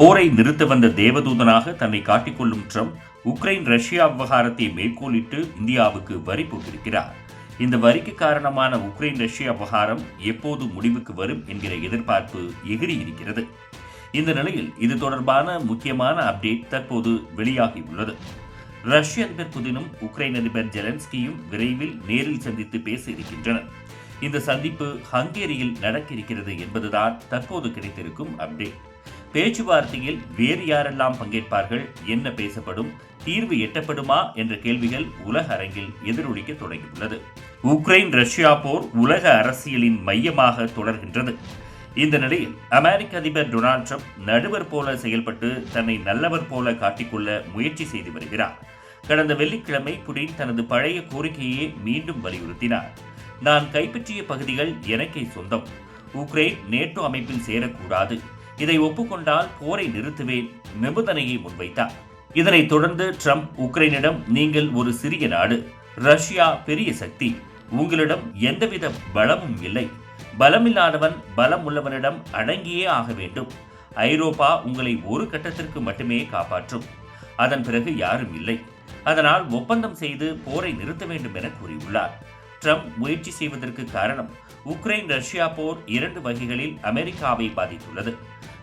போரை நிறுத்த வந்த தேவதூதனாக தன்னை காட்டிக்கொள்ளும் ட்ரம்ப் உக்ரைன் ரஷ்யா விவகாரத்தை மேற்கோளிட்டு இந்தியாவுக்கு வரி போட்டிருக்கிறார். இந்த வரிக்கு காரணமான உக்ரைன் ரஷ்யா விவகாரம் எப்போது முடிவுக்கு வரும் என்கிற எதிர்பார்ப்பு எகிரி இருக்கிறது இந்த நிலையில் இது தொடர்பான முக்கியமான அப்டேட் தற்போது வெளியாகியுள்ளது ரஷ்ய அதிபர் புதினும் உக்ரைன் அதிபர் ஜெலன்ஸ்கியும் விரைவில் நேரில் சந்தித்து பேச இருக்கின்றனர். இந்த சந்திப்பு ஹங்கேரியில் நடக்க இருக்கிறது என்பதுதான் தற்போது கிடைத்திருக்கும் அப்டேட். பேச்சுவார்த்தையில் வேறு யாரெல்லாம் பங்கேற்பார்கள் என்ன பேசப்படும் தீர்வு எட்டப்படுமா என்ற கேள்விகள் உலக அரங்கில் எதிரொலிக்க தொடங்கியுள்ளது. உக்ரைன் ரஷ்யா போர் உலக அரசியலின் மையமாக தொடர்கின்றது. இந்த நிலையில் அமெரிக்க அதிபர் டொனால்ட் ட்ரம்ப் நடுவர் போல செயல்பட்டு தன்னை நல்லவர் போல காட்டிக்கொள்ள முயற்சி செய்து வருகிறார். கடந்த வெள்ளிக்கிழமை புடின் தனது பழைய கோரிக்கையை மீண்டும் வலியுறுத்தினார். நான் கைப்பற்றிய பகுதிகள் எனக்கே சொந்தம். உக்ரைன் நேட்டோ அமைப்பில் சேரக்கூடாது. இதை ஒப்புக்கொண்டால் போரை நிறுத்துவேன் நிபந்தனையை முன்வைத்தார். இதனைத் தொடர்ந்து ட்ரம்ப் உக்ரைனிடம் நீங்கள் ஒரு சிறிய நாடு ரஷ்யா பெரிய சக்தி உங்களிடம் எந்தவித பலமும் இல்லை. பலமில்லாதவன் பலம் உள்ளவனிடம் அடங்கியே ஆக வேண்டும். ஐரோப்பா உங்களை ஒரு கட்டத்திற்கு மட்டுமே காப்பாற்றும். அதன் பிறகு யாரும் இல்லை. அதனால் ஒப்பந்தம் செய்து போரை நிறுத்த வேண்டும் என கூறியுள்ளார். ட்ரம்ப் முயற்சி செய்வதற்கு காரணம் உக்ரைன் ரஷ்யா போர் இரண்டு வகைகளில் அமெரிக்காவை பாதித்துள்ளது.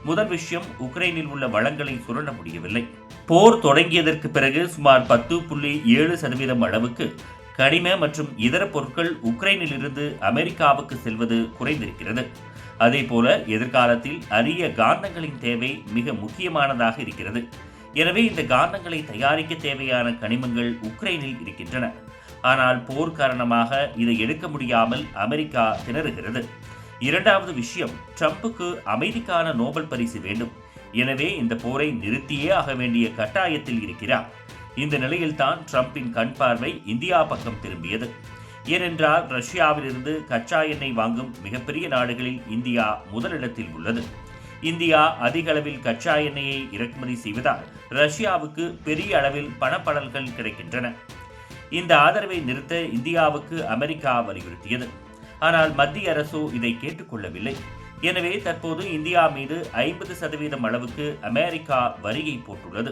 முதல் விஷயம் உக்ரைனில் உள்ள வளங்களை சுரண்ட முடியவில்லை. போர் தொடங்கியதற்கு பிறகு சுமார் பத்து புள்ளி ஏழு சதவீதம் அளவுக்கு கனிம மற்றும் இதர பொருட்கள் உக்ரைனிலிருந்து அமெரிக்காவுக்கு செல்வது குறைந்திருக்கிறது. அதேபோல எதிர்காலத்தில் அரிய காந்தங்களின் தேவை மிக முக்கியமானதாக இருக்கிறது. எனவே இந்த காந்தங்களை தயாரிக்க தேவையான கனிமங்கள் உக்ரைனில் இருக்கின்றன. ஆனால் போர் காரணமாக இதை எடுக்க முடியாமல் அமெரிக்கா திணறுகிறது. இரண்டாவது விஷயம் ட்ரம்புக்கு அமைதிக்கான நோபல் பரிசு வேண்டும். எனவே இந்த போரை நிறுத்தியே ஆக வேண்டிய கட்டாயத்தில் இருக்கிறார். இந்த நிலையில்தான் ட்ரம்பின் கண் பார்வை இந்தியா பக்கம் திரும்பியது. ஏனென்றால் ரஷ்யாவிலிருந்து கச்சா எண்ணெய் வாங்கும் மிகப்பெரிய நாடுகளில் இந்தியா முதலிடத்தில் உள்ளது. இந்தியா அதிக அளவில் கச்சா எண்ணெயை இறக்குமதி செய்வதால் ரஷ்யாவுக்கு பெரிய அளவில் பணப்படல்கள் கிடைக்கின்றன. இந்த ஆதரவை நிறுத்த இந்தியாவுக்கு அமெரிக்கா வலியுறுத்தியது. ஆனால் மத்திய அரசோ இதை கேட்டுக்கொள்ளவில்லை. எனவே தற்போது இந்தியா மீது ஐம்பது சதவீதம் அளவுக்கு அமெரிக்கா வரியை போட்டுள்ளது.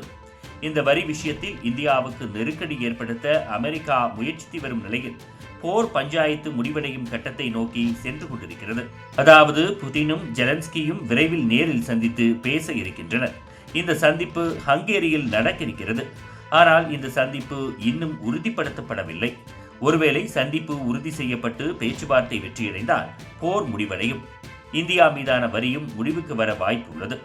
இந்த வரி விஷயத்தில் இந்தியாவுக்கு நெருக்கடி ஏற்படுத்த அமெரிக்கா முயற்சித்து வரும் நிலையில் போர் பஞ்சாயத்து முடிவடையும் கட்டத்தை நோக்கி சென்று கொண்டிருக்கிறது. அதாவது புதினும் ஜெலன்ஸ்கியும் விரைவில் நேரில் சந்தித்து பேச இருக்கின்றனர். இந்த சந்திப்பு ஹங்கேரியில் நடக்க இருக்கிறது ஆனால் இந்த சந்திப்பு இன்னும் உறுதிப்படுத்தப்படவில்லை. ஒருவேளை சந்திப்பு உறுதி செய்யப்பட்டு பேச்சுவார்த்தை வெற்றியடைந்தால் போர் முடிவடையும். இந்தியா மீதான வரியும் முடிவுக்கு வர வாய்ப்பு உள்ளது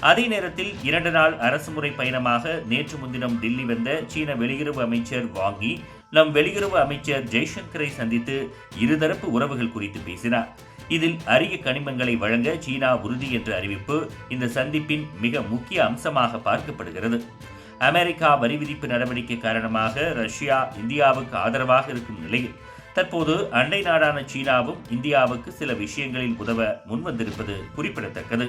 அதே நேரத்தில் இரண்டு நாள் அரசுமுறை பயணமாக நேற்று முன்தினம் தில்லி வந்த சீன வெளியுறவு அமைச்சர் வாங்கி நம் வெளியுறவு அமைச்சர் ஜெய்சங்கரை சந்தித்து இருதரப்பு உறவுகள் குறித்து பேசினார். இதில் அரிய கனிமங்களை வழங்க சீனா உறுதி என்ற அறிவிப்பு இந்த சந்திப்பின் மிக முக்கிய அம்சமாக பார்க்கப்படுகிறது. அமெரிக்கா வரி விதிப்பு நடவடிக்கை காரணமாக ரஷ்யா இந்தியாவுக்கு ஆதரவாக இருக்கும் நிலையில் தற்போது அண்டை நாடான சீனாவும் இந்தியாவுக்கு சில விஷயங்களில் உதவ முன்வந்திருப்பது குறிப்பிடத்தக்கது.